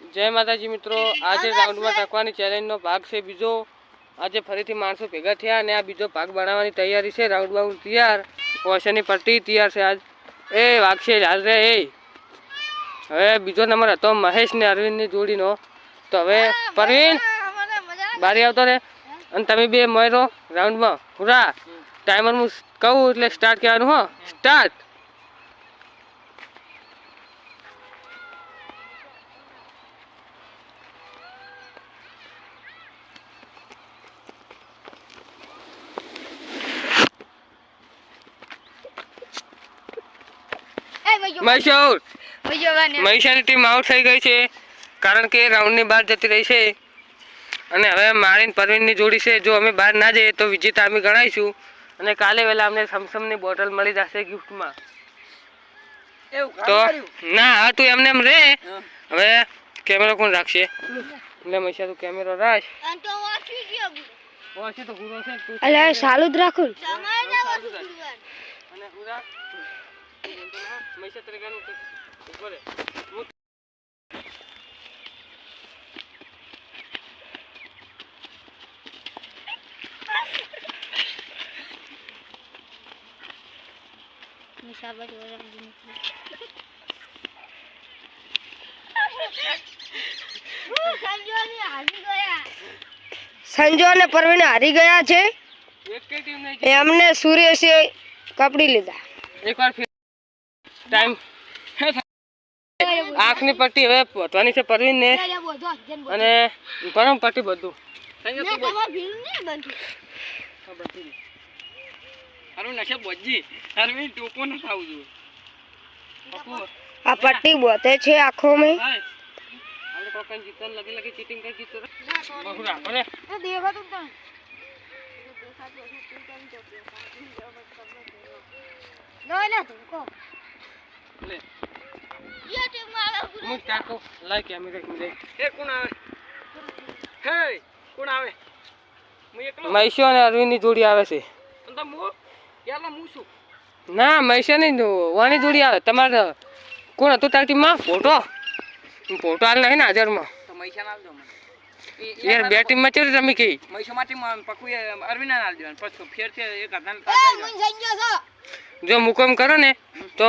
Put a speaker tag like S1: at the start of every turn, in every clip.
S1: જય માતાજી મિત્રો આજે રાઉન્ડમાં ટકવાની ચેલેન્જનો ભાગ છે બીજો. આજે ફરીથી માણસો ભેગા થયા અને આ બીજો ભાગ બનાવવાની તૈયારી છે. રાઉન્ડમાં તૈયાર ઓશની પટ્ટી તૈયાર છે આજ. એ વાગશે હાલ રે એ. હવે બીજો નંબર હતો મહેશ ને અરવિંદની જોડીનો. તો હવે પરવીન બારી આવતો રે. અને તમે બે મરો રાઉન્ડમાં. પૂરા. ટાઈમર હું કહું એટલે સ્ટાર્ટ કહેવાનું હો. સ્ટાર્ટ મહેશ આઉટ મહિષાની ટીમ આઉટ થઈ ગઈ છે. કારણ કે રાઉન્ડની બહાર જતી રહી છે. અને હવે મારીને પરવીનની જોડી છે. જો અમે બહાર ના જઈએ તો વિજેતા અમે ગણાઈશું. અને કાલે વહેલા અમને સમસમની બોટલ મળી જશે ગિફ્ટમાં તો ના હા તું એમને એમ રે. હવે કેમેરો કોણ રાખશે? એટલે મહેશા તું કેમેરો રાખ. ઓછી તો પૂરો છે તું
S2: અલ્યા ચાલુ જ રાખું
S1: અને પૂરા રહે હું
S2: સંજુ અને પરવીન હારી ગયા છે?
S1: એક કઈ ટીમ
S2: એમને સુરેશે કપડી લીધા.
S1: એકવાર ટાઈમ આંખની પટ્ટી હવે પહોંચવાની છે પરવીન ને અને પરમ પટ્ટી બધું. ન
S2: આ પટ્ટી બોતે છે આંખો મેં.
S1: લગી લગી ચીટિંગ કરી જીતો રે. બહુ તું રે લે. હું સ્ટાર્ટ કરું લાઈ કેમેરા એક મિનિટ એ કોણ આવે? હે કોણ આવે? હું એકલો? મહેશો અને અરવિંદની જોડી આવે છે. તો હું યાલા હું છું ના નહીં વાની જોડી આવે. તમારે કોણ હતું તારી ટીમમાં? ફોટો? ફોટો હાલ નહીં ને હાજરમાં.
S3: તો મૈસા ના આવજો મને
S1: યાર બે ટીમમાં ચેવી રમી કહી
S3: મૈસા માટે પકવું અરવિંદ ના આવજો પછી ફેર છે એક
S1: જો મુકમ કરો ને તો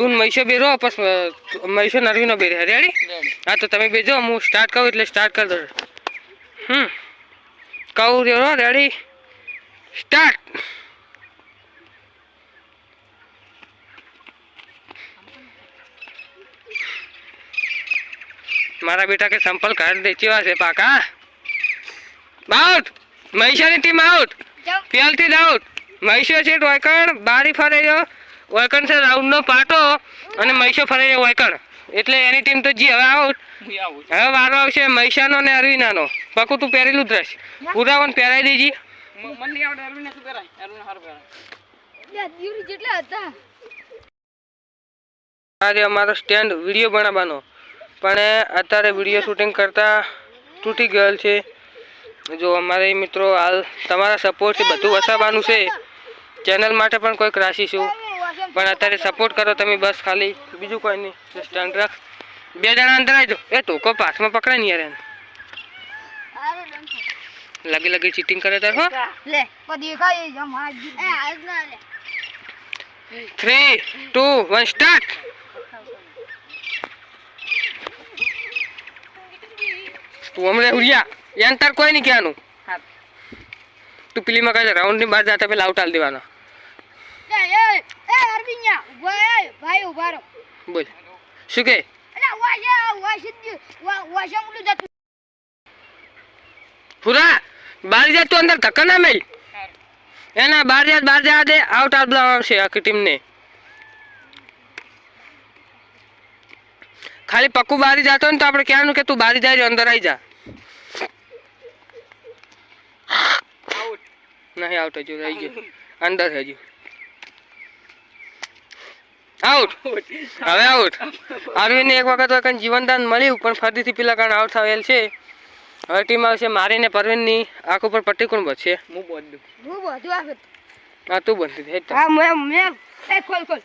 S1: તું મહીશો બે રહો પછી મહીશો નરવીનો બે રહે. રેડી હા તો તમે બે જો હું સ્ટાર્ટ કરું એટલે સ્ટાર્ટ કરી દઉં. હમ. કહું રહ્યો રેડી સ્ટાર્ટ મારા બેટા કે સંપલ કાઢ દે છે પાકા? આઉટ મહેશાની ટીમ આઉટ પેલથી આઉટ મહેશો છે ટોયકણ બારી ફરે છે વાયકણ છે રાઉન્ડનો પાટો અને મહીશો ફરે છે વાયકણ એટલે એની ટીમ તો જી હવે આઉટ હવે વારો આવશે મહીશાનો અને અરવિનાનો. પાકું તું પહેરેલું જ રહેશે. પહેરાવી પહેરાઈ દેજી. આજે અમારો સ્ટેન્ડ વીડિયો બનાવવાનો. પણ એ અત્યારે વીડિયો શૂટિંગ કરતા તૂટી ગયેલ છે. જો અમારે મિત્રો હાલ તમારા સપોર્ટથી બધું વસાવવાનું છે. ચેનલ માટે પણ કોઈક રાખીશું પણ અત્યારે સપોર્ટ કરો તમે બસ ખાલી. બીજું કોઈ નહીં. સ્ટેન્ડ રાખ. બે જણા અંદર આવજો એ ટોકો પાસમાં પકડાય ને યાર એને. લગી લગી ચીટિંગ કરે તાર હો. થ્રી ટુ વન સ્ટાર્ટ તું હમણાં ઉડ્યા. યાન તાર કોઈ નહીં કહેવાનું.
S3: હા
S1: તું પેલીમાં કહે રાઉન્ડની બહાર જતા પેલા આઉટ આલ દેવાના.
S2: ભાઈ ઊભા રહો.
S1: બોલ. શું કે? પૂરા બહાર જા તું અંદર ધક્કા ના મેલ એના બહાર જા બહાર જા દે આઉટ આઉટ બોલાવવાનું આવશે આખી ટીમને ખાલી પક્કું બારી જાતો ને તો આપણે કહેવાનું કે તું બારી જાય અંદર આવી જા. નહીં આઉટ હજુ રહી ગયો. અંદર હજુ. આઉટ હવે આઉટ અરવિંદને એક વખત વખત જીવનદાન મળ્યું પણ ફરીથી પેલા કારણ આઉટ થયેલ છે. હવે ટીમ આવશે મારીને પરવીનની આંખ ઉપર પટ્ટી કોણ બચશે
S3: હું દઉં
S2: હું બધું આવે
S1: હા તું બનતી હેડ
S2: હા મેં મેં એ ખોલ ખોલ.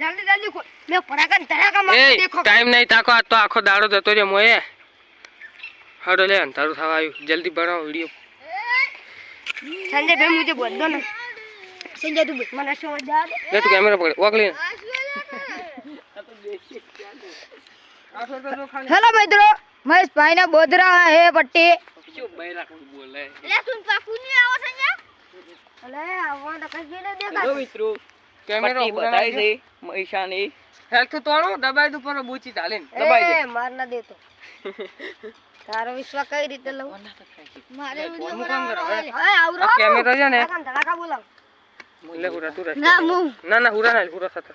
S2: જલ્દી જલ્દી ખોલ. મેં પરાગન તરાકા ધડાકા દેખો.
S1: ટાઈમ નહીં તાકો આ તો આખો દાડો જતો રહ્યો મોએ. હાડો લે અંધારું થવા આવ્યું. જલ્દી બનાવો વિડિયો.
S2: સંજય ભાઈ મુજે દો ને સંજય તું મને સમજ
S1: દે તું કેમેરા પકડ. ઓગલી
S2: હેલો મિત્રો મહેશભાઈ ના બોધરા હે પટ્ટી.
S3: શું બૈરા કોઈ બોલે?
S2: લે તું પાકુ ની આવો સંજય અલે આવો તો કઈ ને
S3: હેલો
S2: દેખા
S3: મિત્રો
S1: કેમેરો
S3: પટ્ટી બતાવી છે. મહીસાની
S1: હેલ્થ તોડો દબાઈ દઉં પર બૂચી ચાલીને દબાઈ દે
S2: એ માર ના દેતો તારો વિશ્વાસ કઈ રીતે લઉં? મારે
S1: કેમેરો છે ને?
S2: બોલાવ?
S1: લે હુરા તું રહે
S2: ના હું
S1: ના ના હુરા ના હુરા સથર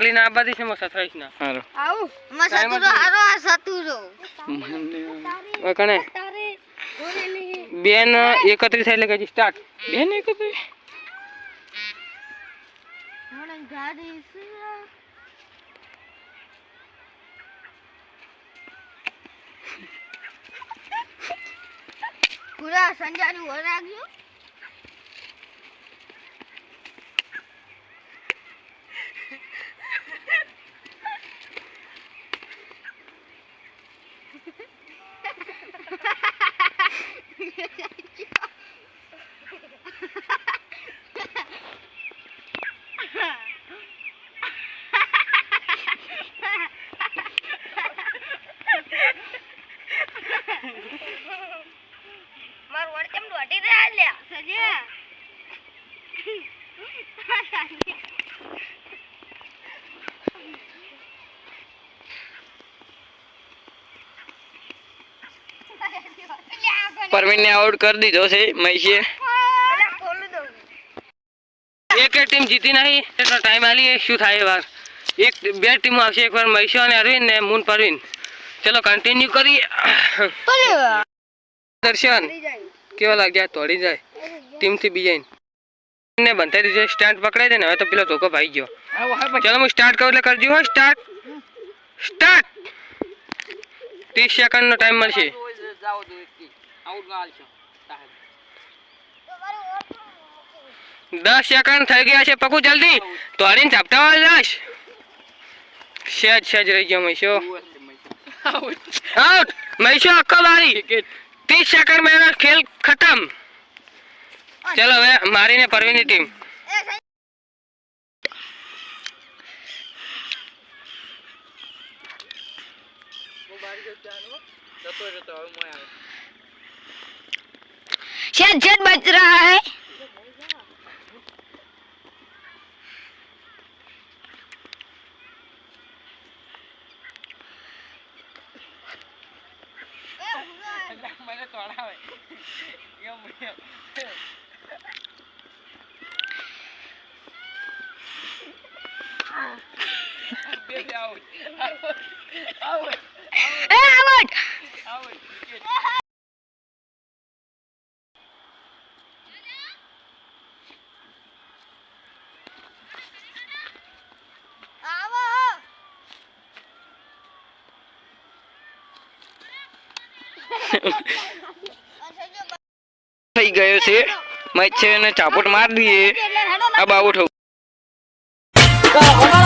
S2: એ
S1: ના આબાદી છે મો સથરાઈશ ના
S3: હારો
S2: આવું માં સતુરો હારો આ સતુરો
S1: ઓય કણે બેન એકત્રીસ એટલે કઈ સ્ટાર્ટ
S3: બેન એક હતી
S2: ગાડી સુરા પૂરા સંજાનું હો રાખ્યું માર વડ કેમ દોડી રહ્યા લ્યા સજ્યા
S3: પરવીનને આઉટ કરી દીધો છે મહીસીએ
S1: એક ટીમ જીતી નહીં ટાઈમ આલી શું થાય વાર એક, બે ટીમો આવશે, એકવાર મહેશો અને અરવિંદ ને મૂન પરવીન. ચલો કન્ટિન્યુ કરીએ. દર્શન. કેવા લાગ્યા? તોડી જાય. ટીમથી બીજા ને. બંધાઈ દીધો સ્ટાર્ટ પકડાઈ દે ને, હવે તો પેલો ધોકો ભાઈ ગયો. ચલો હું સ્ટાર્ટ કરું એટલે કરજો સ્ટાર્ટ સ્ટાર્ટ ત્રીસ સેકન્ડનો ટાઈમ મળશે. दस सेकंड थी गया पकू जल्दी। तो हरी चापता वाले
S3: दस।
S1: सहज सहज रही गया मैसो आउट। मैसो आखो वाली तीस सेकंड में खेल खत्म। चलो
S2: वे, मारी ने परवीन टीम।
S3: મને તોડાવે એમ બે આઉટ આઉટ થઈ ગયો છે. મેચ છે ચાપોટ માર દઈએ. આ બાવો
S2: आओ